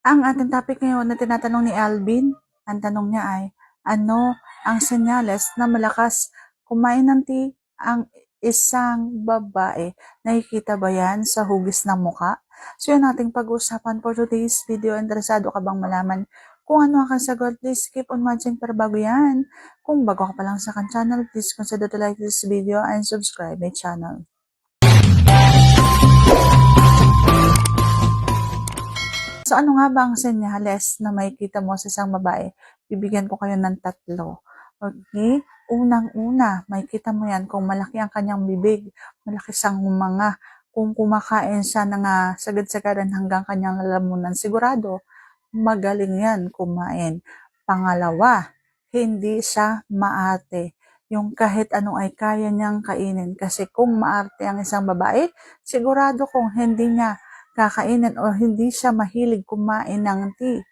Ang ating topic ngayon na tinatanong ni Alvin, ang tanong niya ay, ano ang senyales na malakas kumain ng tea ang isang babae? Nakikita ba yan sa hugis ng muka? So yun ating pag-uusapan for today's video. Interesado ka bang malaman kung ano ang sagot? Please keep on watching para bago yan. Kung bago ka pa lang sa kan channel, please consider to like this video and subscribe my channel. So ano nga ba ang senyales na makikita mo sa isang babae? Bibigyan ko kayo ng tatlo. Okay? Unang-una, makikita mo yan kung malaki ang kanyang bibig, malaki siyang humanga, kung kumakain siya ng sagad-sagaran hanggang kanyang lalamunan, sigurado, magaling yan kumain. Pangalawa, hindi siya maarte. Yung kahit ano ay kaya niyang kainin. Kasi kung maarte ang isang babae, sigurado kung hindi niya kakainin o hindi siya mahilig kumain ng tea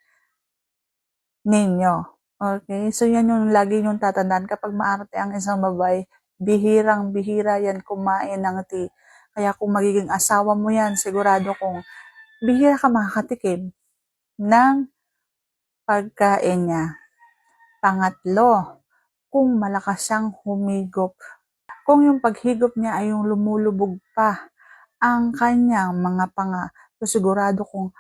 ninyo. Okay? So, yan yung lagi yung tatandaan. Kapag maarte ang isang babae, bihirang bihira yan kumain ng tea. Kaya kung magiging asawa mo yan, sigurado kung bihira ka makakatikim ng pagkain niya. Pangatlo, kung malakas siyang humigop. Kung yung paghigop niya ay yung lumulubog pa ang kanyang mga panga. So, sigurado kung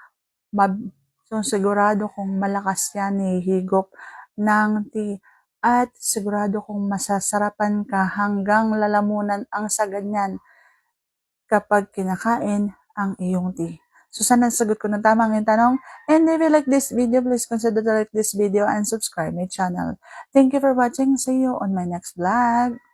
mab- so, sigurado kung malakas yan hihigop ng tea at sigurado kung masasarapan ka hanggang lalamunan ang sagad niyan kapag kinakain ang iyong tea. So, sana sagot ko ng tama ang tanong. And if you like this video, please consider to like this video and subscribe my channel. Thank you for watching. See you on my next vlog.